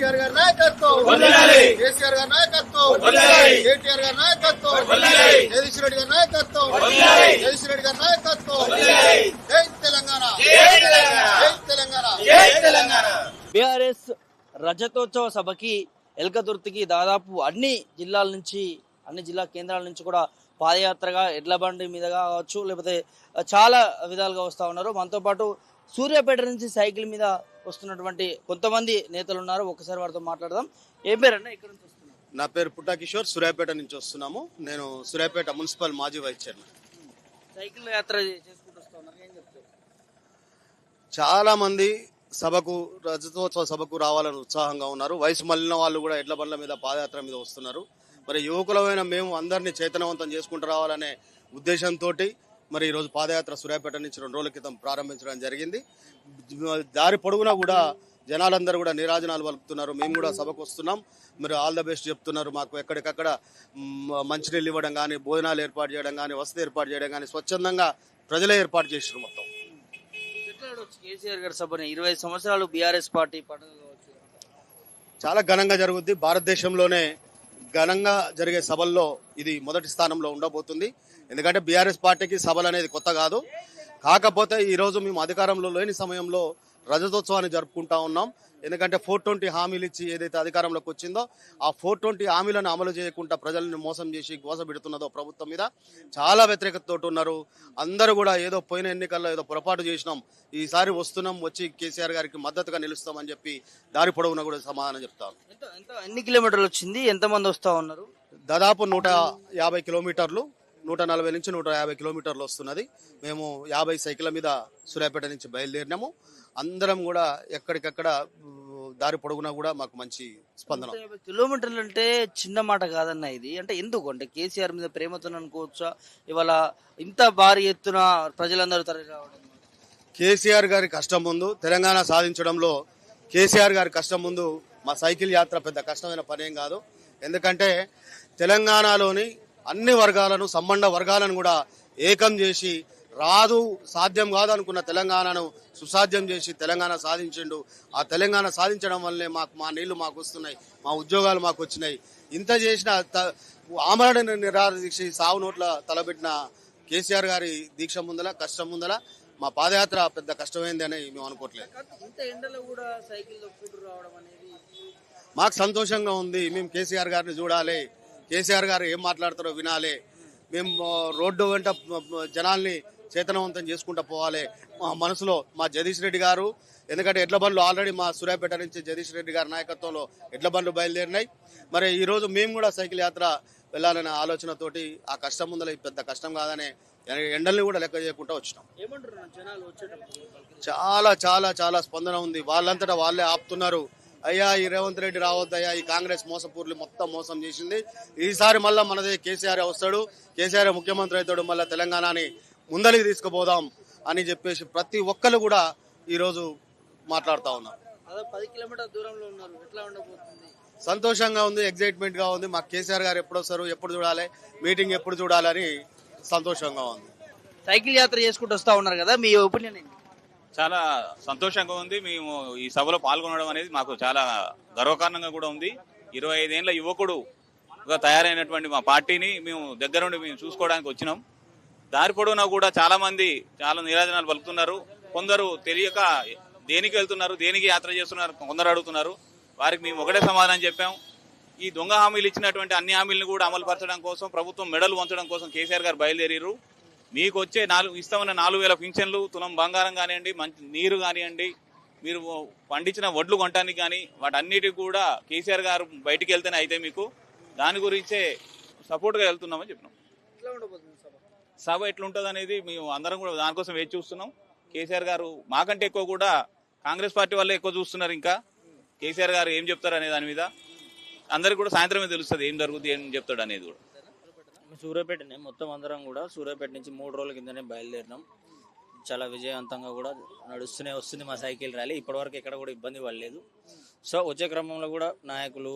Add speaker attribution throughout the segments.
Speaker 1: కేసీఆర్ గారి నాయకత్వం. కేసీఆర్ గారి నాయకత్వం. కేటీఆర్ గారి నాయకత్వం. జగదీష్ రెడ్డి గారి నాయకత్వం. జగదీష్ రెడ్డి గారి నాయకత్వం. జై తెలంగాణ
Speaker 2: జై తెలంగాణ.
Speaker 1: జై తెలంగాణ
Speaker 2: జై తెలంగాణ
Speaker 3: బీఆర్ఎస్ రజతోత్సవ సభకి ఎల్కతుర్తికి దాదాపు అన్ని జిల్లాల నుంచి అన్ని జిల్లా కేంద్రాల నుంచి కూడా పాదయాత్రగా ఎడ్ల బండి మీదుగా కావచ్చు లేకపోతే చాలా విధాలుగా వస్తూ ఉన్నారు మనతో పాటు సూర్యాపేట నుంచి సైకిల్ మీద వస్తున్నటువంటి కొంతమంది నేతలు ఉన్నారు. ఒకసారి వారితో మాట్లాడదాం. ఏం పేరన్నా? ఇక్కడ నుంచి వస్తున్నారు?
Speaker 1: నా పేరు పుట్టా కిషోర్ సూర్యాపేట నుంచి వస్తున్నాము. నేను సూర్యాపేట మున్సిపల్ మాజీ వైస్ చైర్మన్.
Speaker 3: సైకిల్ యాత్ర చేసుకుంటూ వస్తూ ఉన్నారు. ఏం చెప్తారు?
Speaker 1: చాలా మంది సభకు రజతోత్సవ సభకు రావాలని ఉత్సాహంగా ఉన్నారు. వయసు మళ్ళిన వాళ్ళు కూడా ఎడ్ల బండ్ల మీద పాదయాత్ర మీద వస్తున్నారు. మరి యువకులమైన మేము అందరినీ చైతన్యవంతం చేసుకుంటూ రావాలనే ఉద్దేశంతో మరి ఈరోజు పాదయాత్ర సూర్యాపేట నుంచి రెండు రోజుల క్రితం ప్రారంభించడం జరిగింది. దారి పొడవునా కూడా జనాలందరూ కూడా నీరాజనాలు పలుకుతున్నారు మేము కూడా సభకు వస్తున్నాం. మీరు ఆల్ ద బెస్ట్ చెప్తున్నారు మాకు. ఎక్కడికక్కడ మంచినీళ్ళు ఇవ్వడం కానీ భోజనాలు ఏర్పాటు చేయడం కానీ వసతి ఏర్పాటు చేయడం కానీ స్వచ్ఛందంగా ప్రజలే ఏర్పాటు చేసారు మొత్తం.
Speaker 3: కేసీఆర్ గారి సభని ఇరవై సంవత్సరాలు బీఆర్ఎస్ పార్టీ
Speaker 1: చాలా ఘనంగా జరుగుద్ది. భారతదేశంలోనే ఘనంగా జరిగే సభల్లో ఇది మొదటి స్థానంలో ఉండబోతుంది. ఎందుకంటే బీఆర్ఎస్ పార్టీకి సభలు అనేది కొత్త కాదు. కాకపోతే ఈ రోజు మేము అధికారంలో లేని సమయంలో రజతోత్సవాన్ని జరుపుకుంటా ఉన్నాం. ఎందుకంటే ఫోర్ ట్వంటీ హామీలు ఇచ్చి ఏదైతే అధికారంలోకి వచ్చిందో ఆ ఫోర్ ట్వంటీ హామీలను అమలు చేయకుండా ప్రజలను మోసం చేసి గోసపెడుతున్నదో ప్రభుత్వం మీద చాలా వ్యతిరేకతతో ఉన్నారు. అందరూ కూడా ఏదో పోయిన ఎన్నికల్లో ఏదో పొరపాటు చేసినాం. ఈసారి వస్తున్నాం వచ్చి కేసీఆర్ గారికి మద్దతుగా నిలుస్తామని చెప్పి దారి పొడవునా కూడా సమాధానం చెప్తారు.
Speaker 3: ఎన్ని కిలోమీటర్లు వచ్చింది? ఎంత మంది వస్తా ఉన్నారు?
Speaker 1: దాదాపు నూట యాభై కిలోమీటర్లు. నూట నలభై నుంచి నూట యాభై కిలోమీటర్లు వస్తున్నది. మేము యాభై సైకిళ్ళ మీద సూర్యాపేట నుంచి బయలుదేరినాము. అందరం కూడా ఎక్కడికక్కడ దారి పొడుగునా కూడా మాకు మంచి స్పందన.
Speaker 3: కిలోమీటర్లు అంటే చిన్న మాట కాదన్న ఇది. అంటే ఎందుకు అంటే కేసీఆర్ మీద ప్రేమతో అనుకోవచ్చా? ఇవాళ ఇంత భారీ ఎత్తున ప్రజలందరూ తరలి రావడం.
Speaker 1: కేసీఆర్ గారి కష్టం ముందు తెలంగాణ సాధించడంలో కేసీఆర్ గారి కష్టం ముందు మా సైకిల్ యాత్ర పెద్ద కష్టమైన పనేం కాదు. ఎందుకంటే తెలంగాణలోని అన్ని వర్గాలను సంబంధ వర్గాలను కూడా ఏకం చేసి రాదు సాధ్యం కాదు అనుకున్న తెలంగాణను సుసాధ్యం చేసి తెలంగాణ సాధించిండు. ఆ తెలంగాణ సాధించడం వల్లే మాకు మా నీళ్ళు మాకు వస్తున్నాయి మా ఉద్యోగాలు మాకు వచ్చినాయి. ఇంత చేసిన ఆమరణ నిరాహార దీక్ష సావు నోట్ల తలబెట్టిన కేసీఆర్ గారి దీక్ష ముందల కష్టం ముందల మా పాదయాత్ర పెద్ద కష్టమైంది అని మేము అనుకోవట్లేదు. మాకు సంతోషంగా ఉంది. మేము కేసీఆర్ గారిని చూడాలి. కేసీఆర్ గారు ఏం మాట్లాడతారో వినాలి. మేము రోడ్డు వెంట జనాల్ని చేతనవంతం చేసుకుంటూ పోవాలి. మా మనసులో మా జగదీష్ రెడ్డి గారు ఎందుకంటే ఎడ్ల బండ్లు ఆల్రెడీ మా సూర్యాపేట నుంచి జగదీష్ రెడ్డి గారి నాయకత్వంలో ఎడ్ల బండ్లు బయలుదేరినాయి. మరి ఈ రోజు మేము కూడా సైకిల్ యాత్ర వెళ్ళాలనే ఆలోచనతోటి ఆ కష్టం ముందర పెద్ద కష్టం కాదనే ఎండల్ని కూడా లెక్క చేయకుండా వచ్చినాం. చాలా చాలా చాలా స్పందన ఉంది. వాళ్ళంతటా వాళ్ళే ఆపుతున్నారు. అయ్యా ఈ రేవంత్ రెడ్డి రావద్దయ్యా ఈ కాంగ్రెస్ మోసపూర్లు మొత్తం మోసం చేసింది. ఈసారి మళ్ళా మనదే కేసీఆర్ వస్తాడు. కేసీఆర్ ముఖ్యమంత్రి అవుతాడు మళ్ళీ తెలంగాణని ముందరికి తీసుకుపోదాం అని చెప్పేసి ప్రతి ఒక్కరు కూడా ఈరోజు మాట్లాడుతా ఉన్నారు. సంతోషంగా ఉంది ఎగ్జైట్మెంట్గా ఉంది. మాకు కేసీఆర్ గారు ఎప్పుడు వస్తారు ఎప్పుడు చూడాలి మీటింగ్ ఎప్పుడు చూడాలని సంతోషంగా ఉంది.
Speaker 3: సైకిల్ యాత్ర చేసుకుంటూ వస్తా ఉన్నారు కదా మీ ఒపీనియన్ ఏంటి?
Speaker 4: చాలా సంతోషంగా ఉంది. మేము ఈ సభలో పాల్గొనడం అనేది మాకు చాలా గర్వకారణంగా కూడా ఉంది. ఇరవై ఐదేళ్ళ యువకుడుగా తయారైనటువంటి మా పార్టీని మేము దగ్గరుండి మేము చూసుకోవడానికి వచ్చినాం. దారి పొడవునా కూడా చాలా మంది చాలా నిరాజనాలు పలుకుతున్నారు. కొందరు తెలియక దేనికి వెళ్తున్నారు దేనికి యాత్ర చేస్తున్నారు కొందరు అడుగుతున్నారు. వారికి మేము ఒకటే సమాధానం చెప్పాం. ఈ దొంగ హామీలు ఇచ్చినటువంటి అన్ని హామీలను కూడా అమలు పరచడం కోసం ప్రభుత్వం మెడలు వంచడం కోసం కేసీఆర్ గారు బయలుదేరారు మీకు వచ్చే నాలుగు ఇస్తామన్న నాలుగు వేల పింఛన్లు తులం బంగారం కానివ్వండి మంచి నీరు కానివ్వండి మీరు పండించిన వడ్లు కొనడానికి కానీ వాటన్నిటికి కూడా కేసీఆర్ గారు బయటికి వెళ్తేనే అయితే మీకు దాని గురించే సపోర్ట్గా వెళ్తున్నామని చెప్పినాం.
Speaker 3: సభ?
Speaker 4: ఎట్లుంటుంది అనేది మేము అందరం కూడా దానికోసం వేచి చూస్తున్నాం. కేసీఆర్ గారు మాకంటే ఎక్కువ కూడా కాంగ్రెస్ పార్టీ వాళ్ళే ఎక్కువ చూస్తున్నారు ఇంకా. కేసీఆర్ గారు ఏం చెప్తారు అనే దాని మీద అందరికి కూడా సాయంత్రమే తెలుస్తుంది ఏం జరుగుతుంది ఏం చెప్తాడు అనేది కూడా.
Speaker 5: సూర్యాపేటనే మొత్తం అందరం కూడా సూర్యాపేట నుంచి మూడు రోజుల కిందనే బయలుదేరినాం. చాలా విజయవంతంగా కూడా నడుస్తూనే వస్తుంది మా సైకిల్ ర్యాలీ. ఇప్పటివరకు ఎక్కడ కూడా ఇబ్బంది పడలేదు. సో వచ్చే క్రమంలో కూడా నాయకులు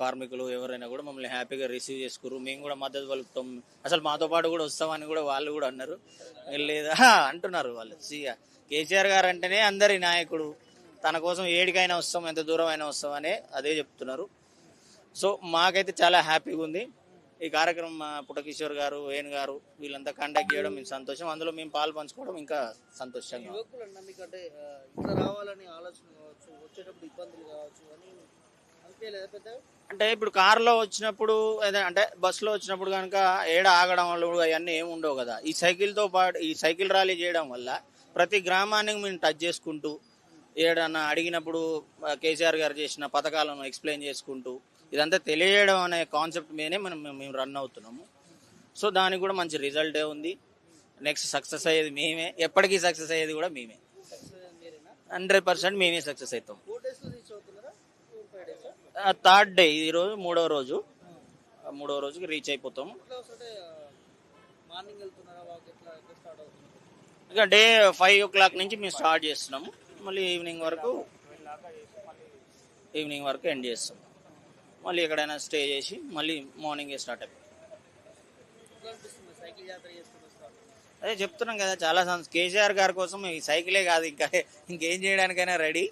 Speaker 5: కార్మికులు ఎవరైనా కూడా మమ్మల్ని హ్యాపీగా రిసీవ్ చేసుకురు మేము కూడా మద్దతు పలుకుతాం. అసలు మాతో పాటు కూడా వస్తామని కూడా వాళ్ళు కూడా అన్నారు. లేదా అంటున్నారు వాళ్ళు. సీఆర్ కేసీఆర్ గారు అంటేనే అందరి నాయకుడు. తన కోసం ఏడికైనా వస్తాం ఎంత దూరం అయినా వస్తాం అనే అదే చెప్తున్నారు. సో మాకైతే చాలా హ్యాపీగా ఉంది. ఈ కార్యక్రమం మా పుట్టకిషోర్ గారు వేణు గారు వీళ్ళంతా కండక్ట్ చేయడం మేము సంతోషం. అందులో మేము పాలు పంచుకోవడం ఇంకా సంతోషంగా
Speaker 3: అంటే
Speaker 5: ఇప్పుడు కారులో వచ్చినప్పుడు అంటే బస్సులో వచ్చినప్పుడు కనుక ఏడ ఆగడం వల్ల అవన్నీ ఏమి ఉండవు కదా. ఈ సైకిల్తో పాటు ఈ సైకిల్ ర్యాలీ చేయడం వల్ల ప్రతి గ్రామాన్ని మేము టచ్ చేసుకుంటూ ఏడన్నా అడిగినప్పుడు కేసీఆర్ గారు చేసిన పథకాలను ఎక్స్ప్లెయిన్ చేసుకుంటూ ఇదంతా తెలియడం అనే కాన్సెప్ట్ మీదనే మనం మేము రన్ అవుతున్నాము. సో దానికి కూడా మంచి రిజల్టే ఉంది. నెక్స్ట్ సక్సెస్ అయ్యేది మేమే. ఎప్పటికీ సక్సెస్ అయ్యేది కూడా మేమే. హండ్రెడ్ పర్సెంట్ మేమే సక్సెస్ అవుతాం.
Speaker 3: రీచ్
Speaker 5: థర్డ్ డే ఈరోజు మూడవ రోజు. ఆ మూడవ రోజుకి రీచ్ అయిపోతాము
Speaker 3: ఇంకా
Speaker 5: ఇక డే ఫైవ్ ఓ క్లాక్ నుంచి మేము స్టార్ట్ చేస్తున్నాము. మళ్ళీ ఈవినింగ్ వరకు ఈవినింగ్ వరకు ఎండ్ చేస్తాం. మళ్ళీ ఎక్కడైనా స్టే చేసి మళ్ళీ మార్నింగే స్టార్ట్
Speaker 3: వస్తాను
Speaker 5: అదే చెప్తున్నాం కదా చాలా కేసీఆర్ గారి కోసం ఈ సైకిలే కాదు ఇంకా ఇంకేం చేయడానికైనా రెడీ.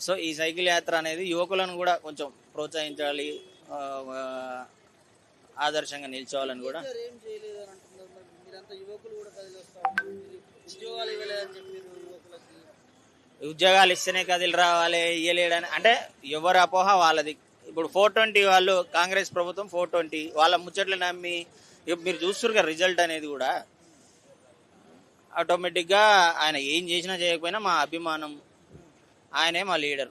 Speaker 5: సో ఈ సైకిల్ యాత్ర అనేది యువకులను కూడా కొంచెం ప్రోత్సహించాలి ఆదర్శంగా నిల్చోవాలని కూడా.
Speaker 3: ఉద్యోగాలు
Speaker 5: ఇస్తేనే కదిలి రావాలి ఇయ్యలేడని. అంటే ఎవరి అపోహ వాళ్ళది. ఇప్పుడు ఫోర్ ట్వంటీ వాళ్ళు కాంగ్రెస్ ప్రభుత్వం ఫోర్ ట్వంటీ వాళ్ళ ముచ్చట్లు నమ్మి మీరు చూస్తున్నారు కదా రిజల్ట్ అనేది కూడా. ఆటోమేటిక్గా ఆయన ఏం చేసినా చేయకపోయినా మా అభిమానం ఆయనే మా లీడర్